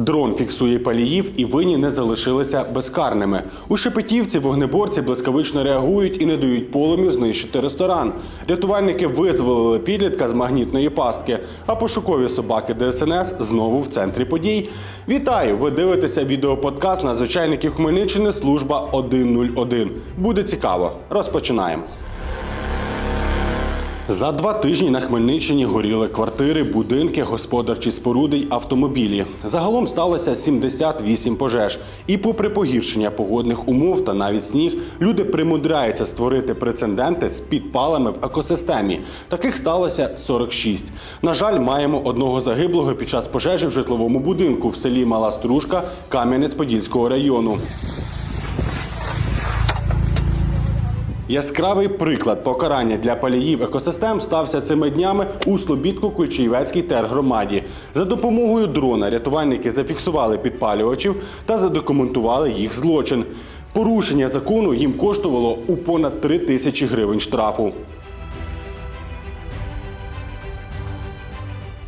Дрон фіксує паліїв і винні не залишилися безкарними. У Шепетівці вогнеборці блискавично реагують і не дають полум'ю знищити ресторан. Рятувальники визволили підлітка з магнітної пастки, а пошукові собаки ДСНС знову в центрі подій. Вітаю! Ви дивитеся відеоподкаст надзвичайників Хмельниччини служба 101. Буде цікаво. Розпочинаємо. За два тижні на Хмельниччині горіли квартири, будинки, господарчі споруди й автомобілі. Загалом сталося 78 пожеж. І попри погіршення погодних умов та навіть сніг, люди примудряються створити прецеденти з підпалами в екосистемі. Таких сталося 46. На жаль, маємо одного загиблого під час пожежі в житловому будинку в селі Мала Стружка Кам'янець-Подільського району. Яскравий приклад покарання для паліїв екосистем стався цими днями у Слобідку Кучієвецькій тергромаді. За допомогою дрона рятувальники зафіксували підпалювачів та задокументували їх злочин. Порушення закону їм коштувало у понад 3 тисячі гривень штрафу.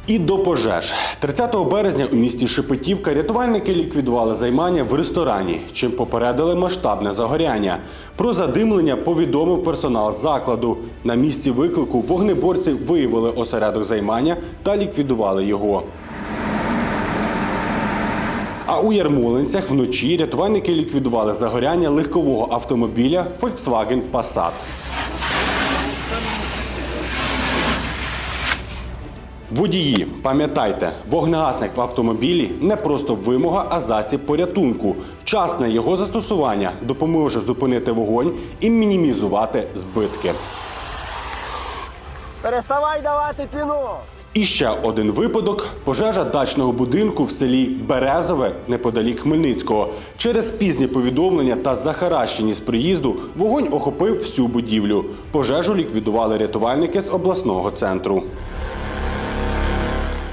І до пожеж 30 березня у місті Шепетівка рятувальники ліквідували займання в ресторані, чим попередили масштабне загоряння. Про задимлення повідомив персонал закладу. На місці виклику вогнеборці виявили осередок займання та ліквідували його. А у Ярмолинцях вночі рятувальники ліквідували загоряння легкового автомобіля Volkswagen Passat. Водії, пам'ятайте, вогнегасник в автомобілі не просто вимога, а засіб порятунку. Вчасне його застосування допоможе зупинити вогонь і мінімізувати збитки. Переставай давати піну! І ще один випадок: пожежа дачного будинку в селі Березове неподалік Хмельницького. Через пізні повідомлення та захаращеність приїзду вогонь охопив всю будівлю. Пожежу ліквідували рятувальники з обласного центру.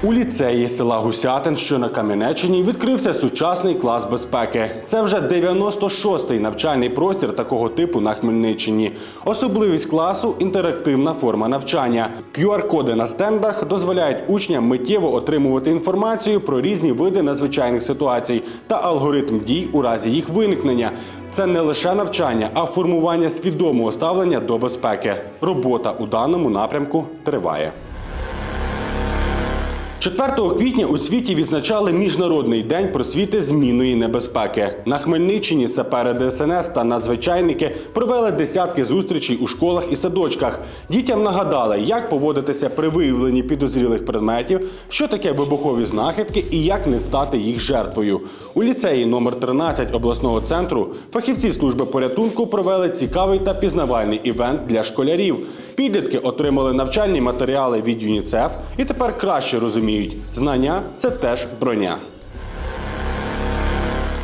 У ліцеї села Гусятин, що на Кам'янеччині, відкрився сучасний клас безпеки. Це вже 96-й навчальний простір такого типу на Хмельниччині. Особливість класу інтерактивна форма навчання. QR-коди на стендах дозволяють учням миттєво отримувати інформацію про різні види надзвичайних ситуацій та алгоритм дій у разі їх виникнення. Це не лише навчання, а формування свідомого ставлення до безпеки. Робота у даному напрямку триває. 4 квітня у світі відзначали Міжнародний день просвіти змінної небезпеки. На Хмельниччині сапери ДСНС та надзвичайники провели десятки зустрічей у школах і садочках. Дітям нагадали, як поводитися при виявленні підозрілих предметів, що таке вибухові знахідки і як не стати їх жертвою. У ліцеї номер 13 обласного центру фахівці служби порятунку провели цікавий та пізнавальний івент для школярів. Підлітки отримали навчальні матеріали від ЮНІЦЕФ і тепер краще розуміють, знання це теж броня.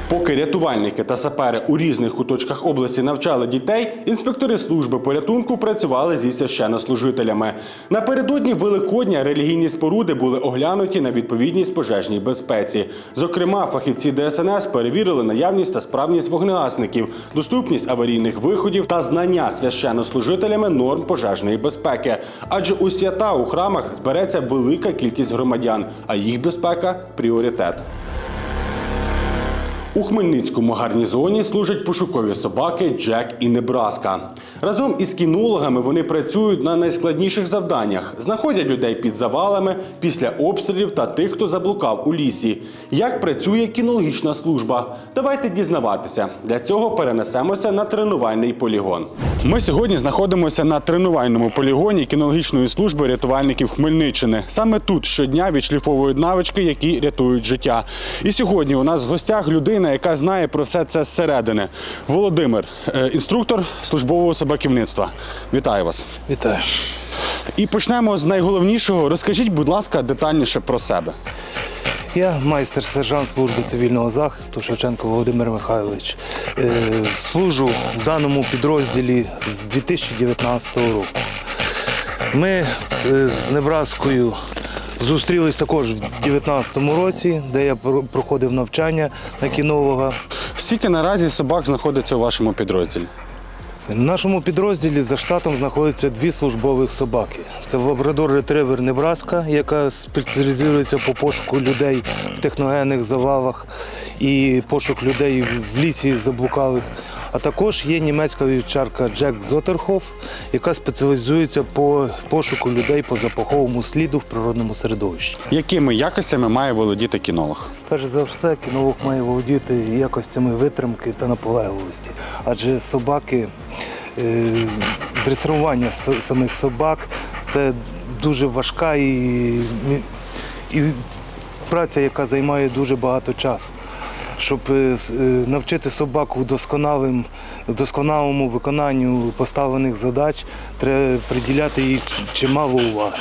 Поки рятувальники та сапери у різних куточках області навчали дітей, інспектори служби порятунку працювали зі священнослужителями. Напередодні Великодня релігійні споруди були оглянуті на відповідність пожежній безпеці. Зокрема, фахівці ДСНС перевірили наявність та справність вогнегасників, доступність аварійних виходів та знання священнослужителями норм пожежної безпеки. Адже у свята у храмах збереться велика кількість громадян, а їх безпека пріоритет. У Хмельницькому гарнізоні служать пошукові собаки Джек і Небраска. Разом із кінологами вони працюють на найскладніших завданнях: знаходять людей під завалами після обстрілів та тих, хто заблукав у лісі. Як працює кінологічна служба? Давайте дізнаватися. Для цього перенесемося на тренувальний полігон. Ми сьогодні знаходимося на тренувальному полігоні кінологічної служби рятувальників Хмельниччини. Саме тут щодня відшліфовують навички, які рятують життя. І сьогодні у нас в гостях людина, яка знає про все це зсередини. Володимир, е, інструктор службового собаківництва. Вітаю вас. Вітаю. І почнемо з найголовнішого. Розкажіть, будь ласка, детальніше про себе. Я майстер-сержант служби цивільного захисту Шевченко Володимир Михайлович. Е, Служу в даному підрозділі з 2019 року. Ми е, з Небраскою зустрілись також в 2019 році, де я проходив навчання на кінолога. Скільки наразі собак знаходиться у вашому підрозділі? В нашому підрозділі за штатом знаходяться дві службових собаки. Це лабрадор ретривер Небраска, яка спеціалізується по пошуку людей в техногенних завалах і пошук людей в лісі заблукалих. А також є німецька вівчарка Джек Зотерхоф, яка спеціалізується по пошуку людей по запаховому сліду в природному середовищі. Якими якостями має володіти кінолог? Перш за все, кінолог має володіти якостями витримки та наполегливості, адже собаки, е, дресирування самих собак це дуже важка і, і праця, яка займає дуже багато часу. Щоб е, е, навчити собаку досконалим, досконалому виконанню поставлених задач, треба приділяти їй чимало уваги.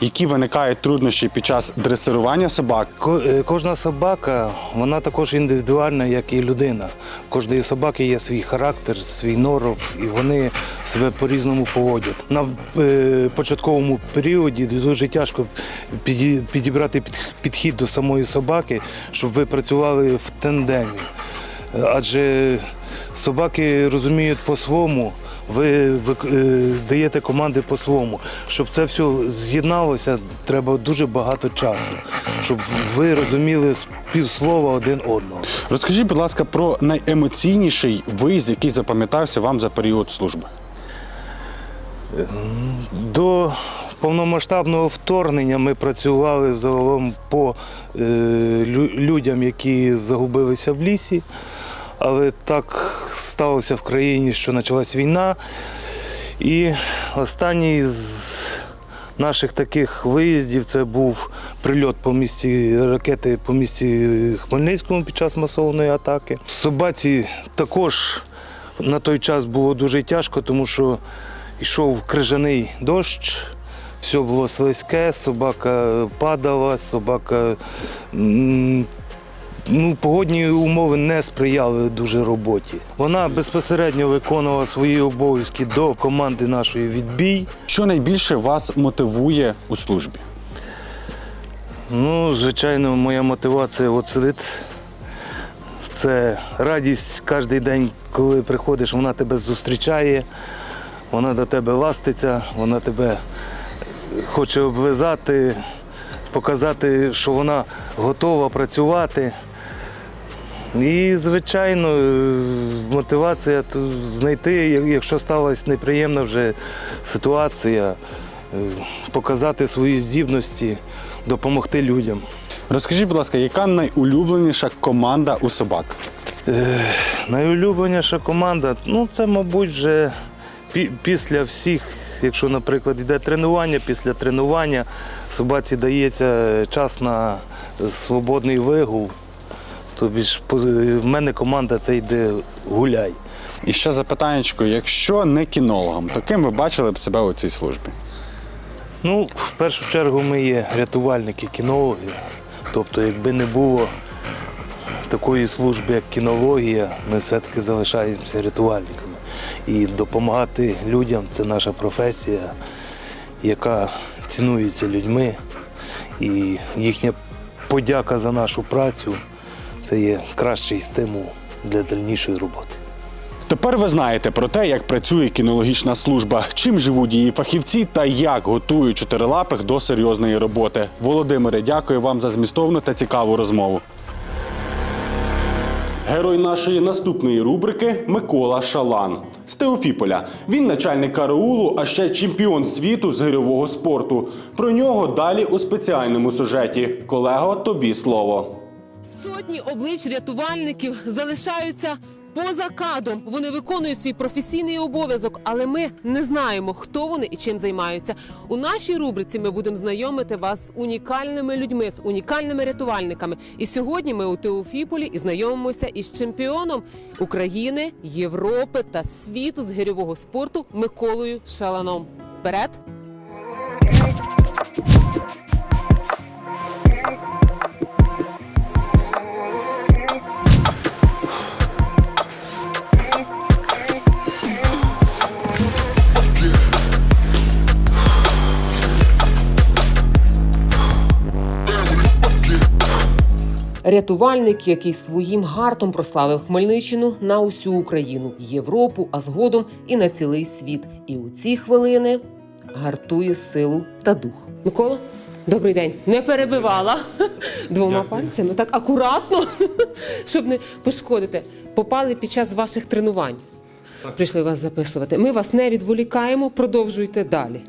Які виникають труднощі під час дресирування собак? Е, Кожна собака, вона також індивідуальна, як і людина. Кожної собаки є свій характер, свій норов, і вони себе по-різному поводять. На е, початковому періоді дуже тяжко підібрати під- підхід до самої собаки, щоб ви працювали в тандемі. Е, Адже собаки розуміють по-своєму, ви, ви е, даєте команди по-своєму. Щоб це все з'єдналося, треба дуже багато часу, щоб ви розуміли з півслова один одного. Розкажіть, будь ласка, про найемоційніший виїзд, який запам'ятався вам за період служби. До повномасштабного вторгнення ми працювали загалом по е, людям, які загубилися в лісі. Але так сталося в країні, що почалась війна. І останній з наших таких виїздів це був прильот по місті ракети по місті Хмельницькому під час масованої атаки. Собаці також на той час було дуже тяжко, тому що йшов крижаний дощ. Все було слизьке, собака падала, собака. Ну, погодні умови не сприяли дуже роботі. Вона безпосередньо виконувала свої обов'язки до команди нашої відбій. Що найбільше вас мотивує у службі? Ну, звичайно, моя мотивація от сидить. Це радість кожен день, коли приходиш, вона тебе зустрічає, вона до тебе ластиться, вона тебе хоче облизати, показати, що вона готова працювати. І, звичайно, е, мотивація знайти, якщо сталася неприємна вже ситуація, е, показати свої здібності, допомогти людям. Розкажіть, будь ласка, яка найулюбленіша команда у собак? Найулюбленіша команда, ну це, мабуть, вже пі- після всіх, якщо, наприклад, йде тренування, після тренування собаці дається час на свободний вигул. Тобі ж в мене команда це йде гуляй. І ще запитання, якщо не кінологом, то ким ви бачили б себе у цій службі? Ну, в першу чергу ми є рятувальники, кінологи. Тобто, якби не було такої служби, як кінологія, ми все-таки залишаємося рятувальниками. І допомагати людям це наша професія, яка цінується людьми. І їхня подяка за нашу працю це є кращий стимул для дальнішої роботи. Тепер ви знаєте про те, як працює кінологічна служба, чим живуть її фахівці та як готують чотирилапих до серйозної роботи. Володимире, дякую вам за змістовну та цікаву розмову. Герой нашої наступної рубрики Микола Шалан з Теофіполя. Він начальник караулу, а ще чемпіон світу з гирьового спорту. Про нього далі у спеціальному сюжеті. Колего, тобі слово. Сотні облич рятувальників залишаються поза кадром. Вони виконують свій професійний обов'язок, але ми не знаємо, хто вони і чим займаються. У нашій рубриці ми будемо знайомити вас з унікальними людьми, з унікальними рятувальниками. І сьогодні ми у Теофіполі і знайомимося із чемпіоном України, Європи та світу з гирьового спорту Миколою Шаланом. Вперед! Рятувальник, який своїм гартом прославив Хмельниччину на усю Україну, Європу, а згодом і на цілий світ. І у ці хвилини гартує силу та дух. Микола, добрий день. Не перебивала двома пальцями, так акуратно, щоб не пошкодити. Попали під час ваших тренувань. Прийшли вас записувати. Ми вас не відволікаємо, продовжуйте далі.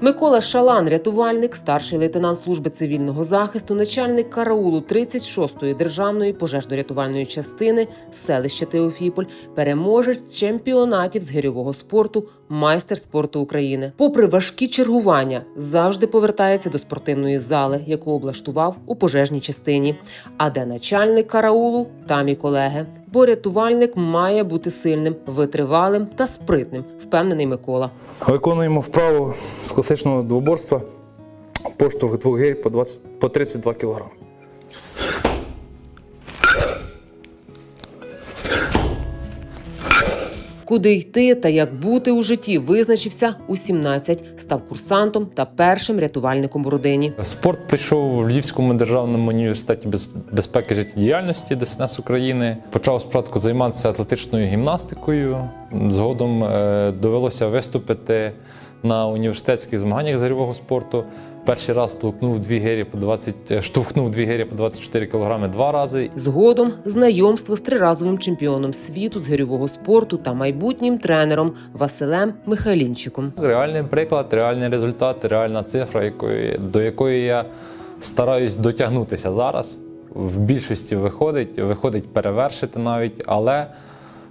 Микола Шалан, рятувальник, старший лейтенант служби цивільного захисту, начальник караулу 36-ї державної пожежно-рятувальної частини селища Теофіполь, переможець чемпіонатів з гирьового спорту, майстер спорту України. Попри важкі чергування, завжди повертається до спортивної зали, яку облаштував у пожежній частині. А де начальник караулу, там і колеги. Бо рятувальник має бути сильним, витривалим та спритним, впевнений Микола. Виконуємо вправу з класичного двоборства. Поштовх двох гирь по, 20, по 32 кг. Куди йти та як бути у житті, визначився у 17, став курсантом та першим рятувальником у родині. Спорт прийшов в Львівському державному університеті без- безпеки життєдіяльності ДСНС України. Почав спочатку займатися атлетичною гімнастикою. Згодом е, довелося виступити на університетських змаганнях з спорту. Перший раз штовхнув дві гирі по 20, е, штовхнув дві гирі по 24 кг два рази. Згодом знайомство з триразовим чемпіоном світу з гирьового спорту та майбутнім тренером Василем Михайлінчиком. Реальний приклад, реальний результат, реальна цифра, якої, до якої я стараюсь дотягнутися зараз. В більшості виходить, виходить перевершити навіть, але,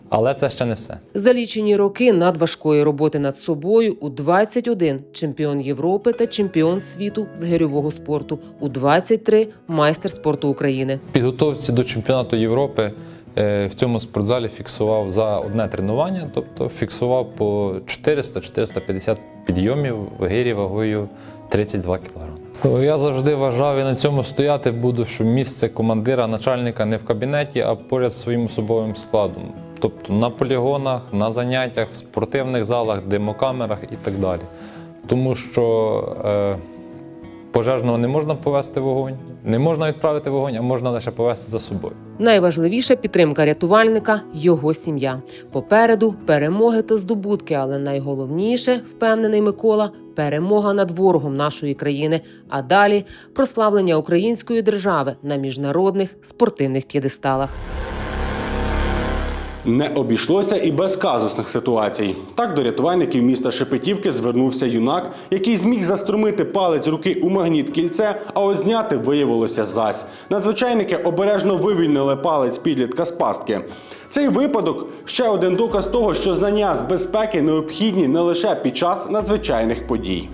але це ще не все. За лічені роки надважкої роботи над собою у 21 чемпіон Європи та чемпіон світу з гирьового спорту, у 23 майстер спорту України. Підготовці до чемпіонату Європи е, в цьому спортзалі фіксував за одне тренування, тобто фіксував по 400-450 підйомів в гирі вагою 32 кг. Я завжди вважав і на цьому стояти буду, що місце командира, начальника не в кабінеті, а поряд зі своїм особовим складом. Тобто на полігонах, на заняттях, в спортивних залах, димокамерах і так далі. Тому що е, пожежного не можна повести вогонь, не можна відправити вогонь, а можна лише повести за собою. Найважливіша підтримка рятувальника його сім'я. Попереду перемоги та здобутки, але найголовніше, впевнений Микола, перемога над ворогом нашої країни. А далі прославлення української держави на міжнародних спортивних п'єдесталах. Не обійшлося і без казусних ситуацій. Так до рятувальників міста Шепетівки звернувся юнак, який зміг заструмити палець руки у магніт кільце, а от зняти виявилося зась. Надзвичайники обережно вивільнили палець підлітка з пастки. Цей випадок ще один доказ того, що знання з безпеки необхідні не лише під час надзвичайних подій.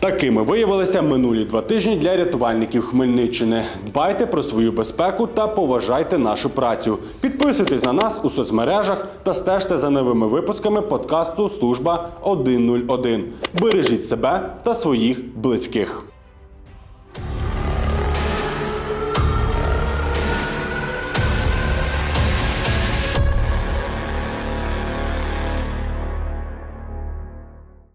Такими виявилися минулі два тижні для рятувальників Хмельниччини. Дбайте про свою безпеку та поважайте нашу працю. Підписуйтесь на нас у соцмережах та стежте за новими випусками подкасту Служба 101. Бережіть себе та своїх близьких.